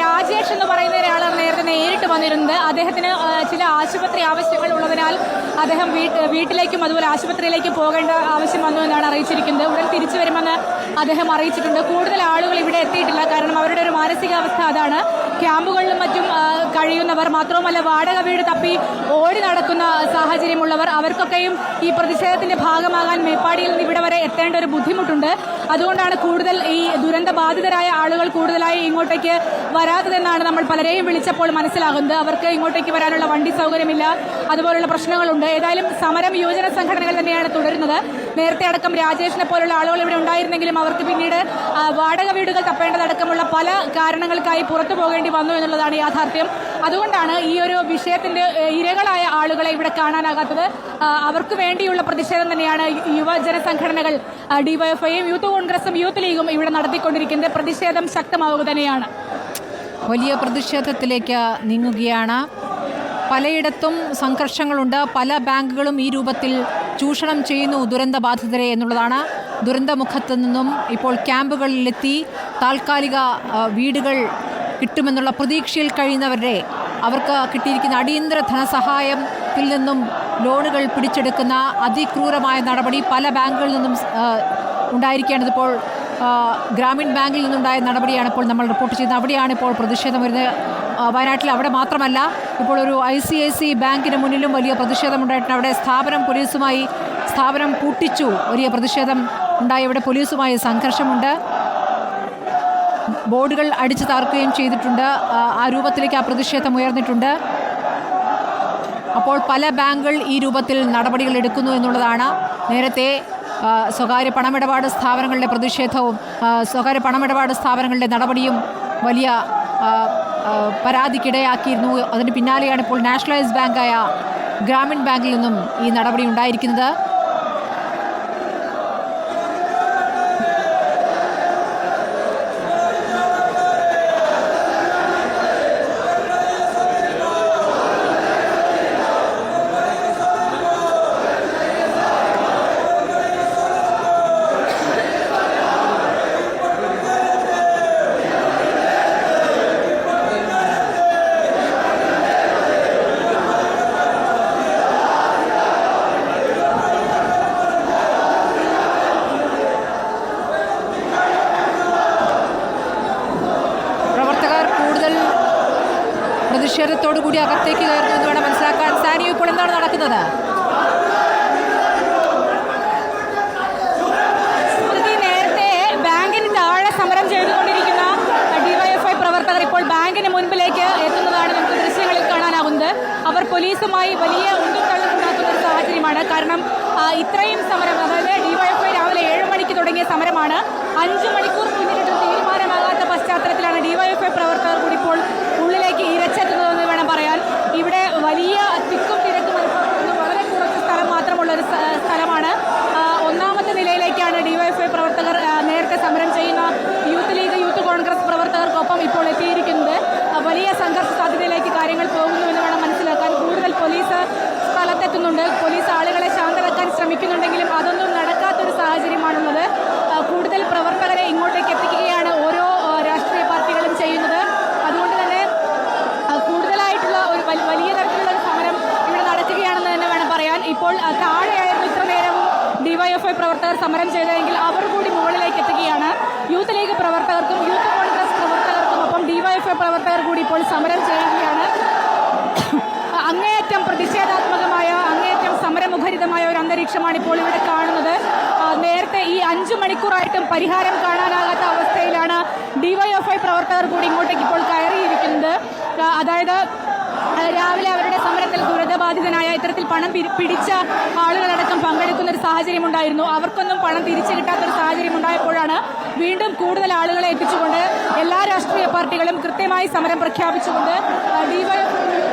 രാജേഷ് എന്ന് പറയുന്ന ഒരാളാണ് നേരത്തെ നേരിട്ട് വന്നിരുന്നത്. അദ്ദേഹത്തിന് ചില ആശുപത്രി ആവശ്യങ്ങൾ ഉള്ളതിനാൽ അദ്ദേഹം വീട്ട് വീട്ടിലേക്കും അതുപോലെ ആശുപത്രിയിലേക്കും പോകേണ്ട ആവശ്യം വന്നു എന്നാണ് അറിയിച്ചിരിക്കുന്നത്. ഉടൻ തിരിച്ചു വരുമെന്ന് അദ്ദേഹം അറിയിച്ചിട്ടുണ്ട്. കൂടുതൽ ആളുകൾ ഇവിടെ എത്തിയിട്ടില്ല. കാരണം അവരുടെ ഒരു മാനസികാവസ്ഥ അതാണ്. ക്യാമ്പുകളിലും മറ്റും കഴിയുന്നവർ മാത്രവുമല്ല വാടക വീട് തപ്പി ഓടി നടക്കുന്ന സാഹചര്യമുള്ളവർ അവർക്കൊക്കെയും ഈ പ്രതിഷേധത്തിന്റെ ഭാഗമാകാൻ മേപ്പാടിയിൽ നിന്ന് ഇവിടെ വരെ എത്തേണ്ട ഒരു ബുദ്ധിമുട്ടുണ്ട്. അതുകൊണ്ടാണ് കൂടുതൽ ഈ ദുരന്ത ബാധിതരായ ആളുകൾ കൂടുതലായി ഇങ്ങോട്ടേക്ക് വരാത്തതെന്നാണ് നമ്മൾ പലരെയും വിളിച്ചപ്പോൾ മനസ്സിലാകുന്നത്. അവർക്ക് ഇങ്ങോട്ടേക്ക് വരാനുള്ള വണ്ടി സൗകര്യമില്ല അതുപോലുള്ള പ്രശ്നങ്ങളുണ്ട്. ഏതായാലും സമരം യുവജന സംഘടനകൾ തന്നെയാണ് തുടരുന്നത്. നേരത്തെ അടക്കം രാജേഷിനെ പോലുള്ള ആളുകൾ ഇവിടെ ഉണ്ടായിരുന്നെങ്കിലും അവർക്ക് പിന്നീട് വാടക വീടുകൾ തപ്പേണ്ടതടക്കമുള്ള പല കാരണങ്ങൾക്കായി പുറത്തു പോകേണ്ടി വന്നു എന്നുള്ളതാണ് യാഥാർത്ഥ്യം. അതുകൊണ്ടാണ് ഈ ഒരു വിഷയത്തിന്റെ ഇരകളായ ആളുകളെ ഇവിടെ കാണാനാകാത്തത്. അവർക്ക് വേണ്ടിയുള്ള പ്രതിഷേധം തന്നെയാണ് യുവജന സംഘടനകൾ ഡിവൈഎഫ്ഐയും യൂത്ത് കോൺഗ്രസും യൂത്ത് ലീഗും ഇവിടെ നടത്തിക്കൊണ്ടിരിക്കുന്നത്. പ്രതിഷേധം ശക്തമാവുക തന്നെയാണ്. വലിയ പ്രതിഷേധത്തിലേക്ക് നീങ്ങുകയാണ്. പലയിടത്തും സംഘർഷങ്ങളുണ്ട്. പല ബാങ്കുകളും ഈ രൂപത്തിൽ ചൂഷണം ചെയ്യുന്നു ദുരന്ത ബാധിതരെ എന്നുള്ളതാണ്. ദുരന്തമുഖത്തു നിന്നും ഇപ്പോൾ ക്യാമ്പുകളിലെത്തി. താൽക്കാലിക വീടുകൾ കിട്ടുമെന്നുള്ള പ്രതീക്ഷയിൽ കഴിയുന്നവരെ അവർക്ക് കിട്ടിയിരിക്കുന്ന അടിയന്തര ധനസഹായത്തിൽ നിന്നും ലോണുകൾ പിടിച്ചെടുക്കുന്ന അതിക്രൂരമായ നടപടി പല ബാങ്കുകളിൽ നിന്നും ഉണ്ടായിരിക്കുകയാണ്. ഇതിപ്പോൾ ഗ്രാമീൺ ബാങ്കിൽ നിന്നുണ്ടായ നടപടിയാണ് ഇപ്പോൾ നമ്മൾ റിപ്പോർട്ട് ചെയ്യുന്നത്. അവിടെയാണ് ഇപ്പോൾ പ്രതിഷേധം വരുന്നത്. വയനാട്ടിൽ അവിടെ മാത്രമല്ല ഇപ്പോൾ ഒരു ഐ സി ഐ സി ബാങ്കിന് മുന്നിലും വലിയ പ്രതിഷേധമുണ്ടായിട്ടുണ്ട്. അവിടെ സ്ഥാപനം പോലീസുമായി സ്ഥാപനം പൂട്ടിച്ചു. വലിയ പ്രതിഷേധം ഉണ്ടായി. അവിടെ പോലീസുമായി സംഘർഷമുണ്ട്. ബോർഡുകൾ അടിച്ചു താർക്കുകയും ചെയ്തിട്ടുണ്ട്. ആ, രൂപത്തിലേക്ക് ആ പ്രതിഷേധം ഉയർന്നിട്ടുണ്ട്. അപ്പോൾ പല ബാങ്കുകൾ ഈ രൂപത്തിൽ നടപടികൾ എടുക്കുന്നു എന്നുള്ളതാണ്. നേരത്തെ സ്വകാര്യ പണമിടപാട് സ്ഥാപനങ്ങളുടെ പ്രതിഷേധവും സ്വകാര്യ പണമിടപാട് സ്ഥാപനങ്ങളുടെ നടപടിയും വലിയ പരാതിക്കിടയാക്കിയിരുന്നു. അതിന് പിന്നാലെയാണ് ഇപ്പോൾ നാഷണലൈസ്ഡ് ബാങ്കായ ഗ്രാമീൺ ബാങ്കിൽ നിന്നും ഈ നടപടി ഉണ്ടായിരിക്കുന്നത്. പ്രതിഷേധത്തോടു കൂടി അകത്തേക്ക് കയറുന്നു എന്ന് വേണം മനസ്സിലാക്കാൻ. സാനിയോ ഇപ്പോൾ എന്താണ് നടക്കുന്നത്? ബാങ്കിന് മുൻപിലേക്ക് എത്തുന്നതാണ് നമുക്ക് ദൃശ്യങ്ങളിൽ കാണാനാവുന്നത്. അവർ പോലീസുമായി വലിയ ഉന്തുതള്ളുണ്ടാക്കുന്ന ഒരു സാഹചര്യമാണ്. കാരണം ഇത്രയും സമരം അതായത് ഡിവൈഎഫ്ഐ രാവിലെ ഏഴ് മണിക്ക് തുടങ്ങിയ സമരമാണ്. അഞ്ചു മണിക്കൂർ മുന്നിലിട്ട് തീരുമാനമാകാത്ത പശ്ചാത്തലത്തിലാണ് ഡിവൈഎഫ്ഐ പ്രവർത്തകർ കൂടി ഇപ്പോൾ ഉള്ളിലേക്ക് ഇരച്ചെത്തുന്നതെന്ന് വേണം പറയാൻ ഇവിടെ വലിയ തിക്കും തിരക്കും അനുഭവപ്പെടുന്ന വളരെ കുറച്ച് സ്ഥലം മാത്രമുള്ള ഒരു സ്ഥ- സ്ഥലമാണ് ആ, ഒന്നാമത്തെ നിലയിലേക്കാണ് ഡിവൈഎഫ്ഐ പ്രവർത്തകർ ആ, നേരത്തെ സമരം ചെയ്യുന്ന യൂത്ത് ലീഗ് യൂത്ത് കോൺഗ്രസ് പ്രവർത്തകർക്കൊപ്പം ഇപ്പോൾ എത്തിയിരിക്കുന്നത് ആ, വലിയ സംഘർഷ സാധ്യതയിലേക്ക് കാര്യങ്ങൾ പോകുന്നു എന്ന് വേണം മനസ്സിലാക്കാൻ കൂടുതൽ പോലീസ് സ്ഥലത്തെത്തുന്നുണ്ട് പോലീസ് ആളുകളെ ശാന്തരാക്കാൻ ശ്രമിക്കുന്നുണ്ടെങ്കിലും അതൊന്നും നടക്കാത്തൊരു സാഹചര്യമാണുള്ളത് ആ, കൂടുതൽ പ്രവർത്തകരെ ഇങ്ങോട്ടേക്ക് എത്തിക്കുകയാണ് ഓരോ ആ, രാഷ്ട്രീയ പാർട്ടികളും ചെയ്യുന്നത് അതുകൊണ്ട് തന്നെ ആ, കൂടുതലായിട്ടുള്ള ഒരു വലി- വലിയ തരത്തിലുള്ള ഒരു സമരം ഇവിടെ നടക്കുകയാണെന്ന് തന്നെ വേണം പറയാൻ ഇപ്പോൾ ആ, താഴെയായിരുന്നു ഇത്ര നേരവും ഡിവൈഎഫ്ഐ പ്രവർത്തകർ സമരം ചെയ്തതെങ്കിൽ അവർ കൂടി മുകളിലേക്ക് എത്തുകയാണ്. യൂത്ത് ലീഗ് പ്രവർത്തകർക്കും യൂത്ത് കോൺഗ്രസ് പ്രവർത്തകർക്കും ഒപ്പം ഡിവൈഎഫ്ഐ പ്രവർത്തകർ കൂടി ഇപ്പോൾ സമരം ചെയ്യുകയാണ്. അങ്ങേയറ്റം പ്രതിഷേധാത്മകമായ അങ്ങേയറ്റം സമരമുഖരിതമായ ഒരു അന്തരീക്ഷമാണ് ഇപ്പോൾ ഇവിടെ കാണുന്നത്. നേരത്തെ ഈ അഞ്ചു മണിക്കൂറായിട്ടും പരിഹാരം കാണാനാകാത്ത അവസ്ഥയിലാണ് ഡിവൈഎഫ്ഐ പ്രവർത്തകർ കൂടി ഇങ്ങോട്ടേക്ക് ഇപ്പോൾ കയറിയിരിക്കുന്നത്. അതായത് രാവിലെ അവരുടെ സമരത്തിൽ ദുരിതബാധിതനായ ഇത്തരത്തിൽ പണം പിടിച്ച ആളുകളടക്കം പങ്കെടുക്കുന്ന ഒരു സാഹചര്യം ഉണ്ടായിരുന്നു അവർക്കൊന്നും പണം തിരിച്ചു കിട്ടാത്തൊരു സാഹചര്യം ഉണ്ടായപ്പോഴാണ് വീണ്ടും കൂടുതൽ ആളുകളെ എത്തിച്ചുകൊണ്ട് എല്ലാ രാഷ്ട്രീയ പാർട്ടികളും കൃത്യമായി സമരം പ്രഖ്യാപിച്ചുകൊണ്ട് ഡിവൈഎഫ്